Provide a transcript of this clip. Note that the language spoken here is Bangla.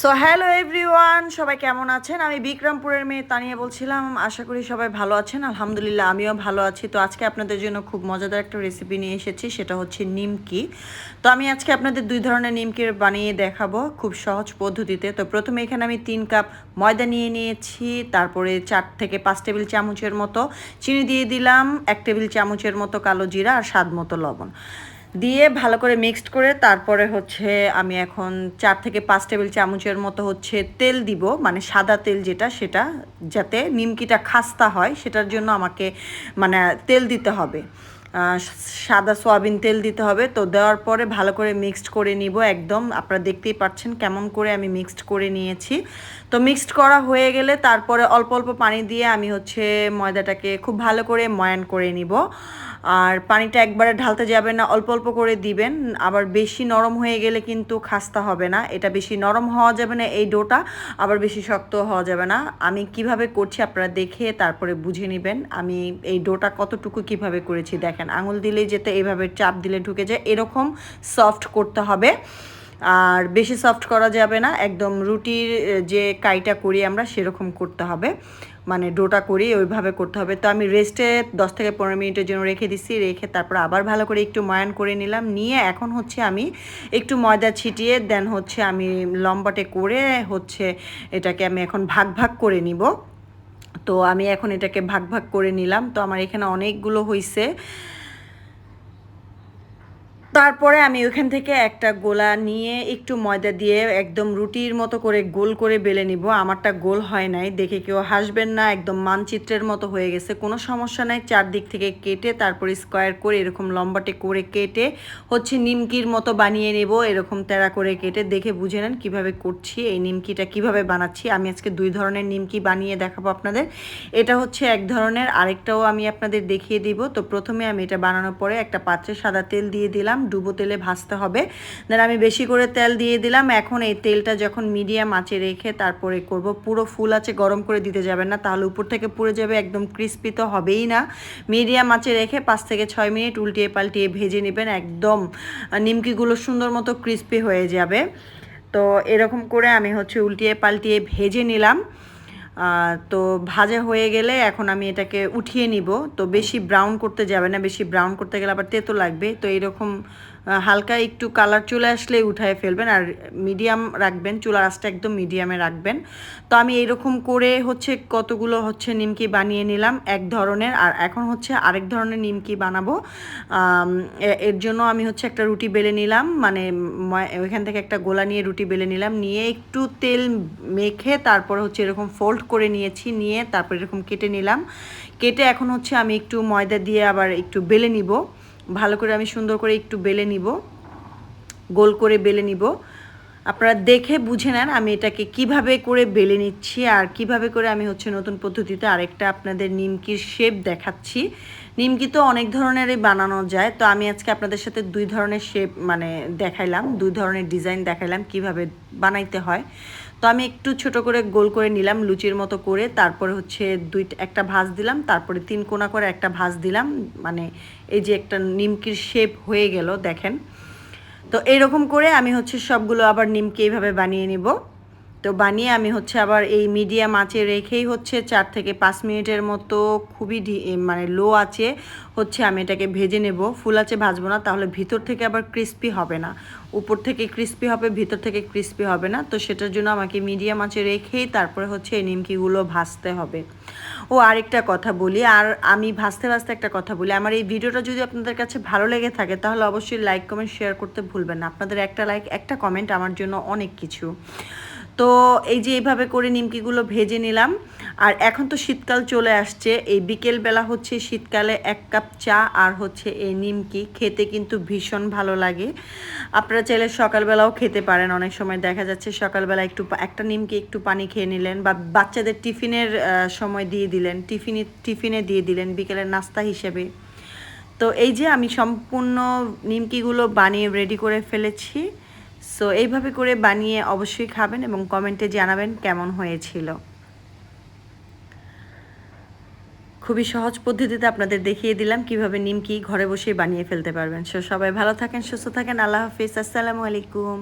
সো হ্যালো এভরিওয়ান সবাই কেমন আছেন? আমি বিক্রমপুরের মেয়ে তানিয়া বলছিলাম, আশা করি সবাই ভালো আছেন। আলহামদুলিল্লাহ, আমিও ভালো আছি। তো আজকে আপনাদের জন্য খুব মজাদার একটা রেসিপি নিয়ে এসেছি, সেটা হচ্ছে নিমকি। তো আমি আজকে আপনাদের দুই ধরনের নিমকি বানিয়ে দেখাবো খুব সহজ পদ্ধতিতে। তো প্রথমে এখানে আমি তিন কাপ ময়দা নিয়ে নিয়েছি, তারপরে চার থেকে পাঁচ টেবিল চামচের মতো চিনি দিয়ে দিলাম, এক টেবিল চামচের মতো কালো জিরা আর স্বাদ মতো লবণ। দিয়ে ভালো করে মিক্সড করে তারপরে হচ্ছে আমি এখন চার থেকে পাঁচ টেবিল চামচের মতো হচ্ছে তেল দিব মানে সাদা তেল যেটা, সেটা যাতে নিমকিটা খাস্তা হয়, সেটার জন্য আমাকে মানে তেল দিতে হবে। সাদা সয়াবিন তেল দিতে হবে, তো দেওয়ার পরে ভালো করে মিক্সড করে নিব একদম। আপনারা দেখতেই পাচ্ছেন কেমন করে আমি মিক্সড করে নিয়েছি। তো মিক্সড করা হয়ে গেলে তারপরে অল্প অল্প পানি দিয়ে আমি হচ্ছে ময়দাটাকে খুব ভালো করে ময়ান করে নিব। আর পানিটা একবারে ঢালতে যাবেন না, অল্প অল্প করে দিবেন। আবার বেশি নরম হয়ে গেলে কিন্তু খাস্তা হবে না। এটা বেশি নরম হওয়া যাবে না এই ডোটা, আবার বেশি শক্ত হওয়া যাবে না। আমি কীভাবে করছি আপনারা দেখে তারপরে বুঝে নেবেন। আমি এই ডোটা কতটুকু কীভাবে করেছি দেখেন। আঙুল দিলে যেতে এইভাবে চাপ দিলে ঢুকে যায়। এরকম সফট করতে হবে। আর বেশি সফট করা যাবে না। একদম রুটির যে কাইটা করি আমরা সেরকম করতে হবে। মানে ডোটা করি, ওইভাবে করতে হবে। তো আমি রেস্টে দশ থেকে পনেরো মিনিটের জন্য রেখে দিচ্ছি রেখে তারপর আবার ভালো করে একটু ময়ান করে নিলাম। নিয়ে এখন হচ্ছে আমি একটু ময়দা ছিটিয়ে দেন হচ্ছে আমি লম্বাটে করে হচ্ছে এটাকে আমি এখন ভাগ ভাগ করে নিব। তো আমি এখন এটাকে ভাগ ভাগ করে নিলাম। তো আমার এখানে অনেকগুলো হইছে। তারপরে আমি ওখান থেকে একটা গোলা নিয়ে একটু ময়দা দিয়ে একদম রুটির মতো করে গোল করে বেলে নিব। আমারটা গোল হয় নাই, দেখে কেউ হাসবেন না, একদম মানচিত্রের মতো হয়ে গেছে। কোনো সমস্যা নাই, চারদিক থেকে কেটে তারপরে স্কোয়ার করে এরকম লম্বাটে করে কেটে হচ্ছে নিমকির মতো বানিয়ে নেব, এরকম তেরা করে কেটে দেখে বুঝে নেন কীভাবে করছি, এই নিমকিটা কীভাবে বানাচ্ছি। আমি আজকে দুই ধরনের নিমকি বানিয়ে দেখাবো আপনাদের। এটা হচ্ছে এক ধরনের, আরেকটাও আমি আপনাদের দেখিয়ে দিব। তো প্রথমে আমি এটা বানানোর পরে একটা পাত্রে সাদা তেল দিয়ে দিলাম। ডুবো তেলে ভাজতে হবে। দেন আমি বেশি করে তেল দিয়ে দিলাম। এখন এই তেলটা যখন মিডিয়াম আঁচে রেখে তারপরে করব। পুরো ফুল আছে গরম করে দিতে যাবেন না, তাহলে উপর থেকে পুড়ে যাবে, একদম ক্রিস্পি তো হবেই না। মিডিয়াম আঁচে রেখে পাঁচ থেকে ছয় মিনিট উল্টিয়ে পাল্টিয়ে ভেজে নেবেন, একদম নিমকিগুলো সুন্দর মতো ক্রিস্পি হয়ে যাবে। তো এরকম করে আমি হচ্ছে উল্টিয়ে পাল্টিয়ে ভেজে নিলাম। তো ভাজা হয়ে গেলে এখন আমি এটাকে উঠিয়ে নিব। তো বেশি ব্রাউন করতে যাবে না বেশি ব্রাউন করতে গেলে আবার তেতো লাগবে। তো এরকম আহ, হালকা একটু কালার চলে আসলে উঠায় ফেলবেন। আর মিডিয়াম রাখবেন চুলার আঁচটা একদম মিডিয়ামে রাখবেন। তো আমি এরকম করে হচ্ছে কতগুলো হচ্ছে নিমকি বানিয়ে নিলাম এক ধরনের। আর এখন হচ্ছে আরেক ধরনের নিমকি বানাবো। এর জন্য আমি হচ্ছে একটা রুটি বেলে নিলাম। মানে ওইখান থেকে একটা গোলা নিয়ে রুটি বেলে নিলাম। নিয়ে একটু তেল মেখে তারপর হচ্ছে এরকম ফোল্ড করে নিয়েছি, নিয়ে তারপর এরকম কেটে নিলাম। কেটে এখন হচ্ছে আমি একটু ময়দা দিয়ে আবার একটু বেলে নিব। ভালো করে আমি সুন্দর করে একটু বেলে নিব। গোল করে বেলে নিব। আপনারা দেখে বুঝে নেন আমি এটাকে কীভাবে করে বেলে নিচ্ছি আর কীভাবে করে আমি হচ্ছে নতুন পদ্ধতিতে আরেকটা আপনাদের নিমকির শেপ দেখাচ্ছি। নিমকি তো অনেক ধরনেরই বানানো যায়। তো আমি আজকে আপনাদের সাথে দুই ধরনের শেপ মানে দেখাইলাম, দুই ধরনের ডিজাইন দেখাইলাম কীভাবে বানাইতে হয়। তো আমি একটু ছোট করে গোল করে নিলাম লুচির মতো করে, তারপরে হচ্ছে দুই, একটা ভাজ দিলাম, তারপরে তিন কোনা করে একটা ভাজ দিলাম মানে এই যে একটা নিমকির শেপ হয়ে গেল, দেখেন। তো এরকম করে আমি হচ্ছে সবগুলো আবার নিমকে এইভাবে বানিয়ে নিব। তো বানিয়ে আমি হচ্ছে আবার এই মিডিয়াম আঁচে রেখেই হচ্ছে চার থেকে পাঁচ মিনিটের মতো খুবই মানে লো আছে হচ্ছে আমি এটাকে ভেজে নেব। ফুল আছে ভাজবো না, তাহলে ভিতর থেকে আবার ক্রিস্পি হবে না। উপর থেকে ক্রিস্পি হবে, ভিতর থেকে ক্রিস্পি হবে না। তো সেটার জন্য আমাকে মিডিয়াম আঁচে রেখেই তারপরে হচ্ছে এই নিমকিগুলো ভাজতে হবে। ও, আরেকটা কথা বলি, আর আমি ভাজতে ভাজতে একটা কথা বলি। আমার এই ভিডিওটা যদি আপনাদের কাছে ভালো লেগে থাকে, তাহলে অবশ্যই লাইক, কমেন্ট, শেয়ার করতে ভুলবেন না। আপনাদের একটা লাইক, একটা কমেন্ট আমার জন্য অনেক কিছু। তো এই যে এইভাবে করে নিমকিগুলো ভেজে নিলাম। আর এখন তো শীতকাল চলে আসছে, এই বিকেলবেলা হচ্ছে শীতকালে এক কাপ চা আর হচ্ছে এই নিমকি, খেতে কিন্তু ভীষণ ভালো লাগে। আপনারা চাইলে সকালবেলাও খেতে পারেন, অনেক সময় দেখা যাচ্ছে সকালবেলা একটু একটা নিমকি একটু পানি খেয়ে নিলেন বা বাচ্চাদের টিফিনের সময় দিয়ে দিলেন, টিফিনে টিফিনে দিয়ে দিলেন বিকেলের নাস্তা হিসেবে। তো এই যে আমি সম্পূর্ণ নিমকিগুলো বানিয়ে রেডি করে ফেলেছি। সো এইভাবে করে বানিয়ে অবশ্যই খাবেন এবং কমেন্টে জানাবেন কেমন হয়েছিল। খুবই সহজ পদ্ধতিতে আপনাদের দেখিয়ে দিলাম কীভাবে নিমকি ঘরে বসে বানিয়ে ফেলতে পারবেন। সো সবাই ভালো থাকেন, সুস্থ থাকেন, আল্লাহ হাফিজ, আসসালামু আলাইকুম।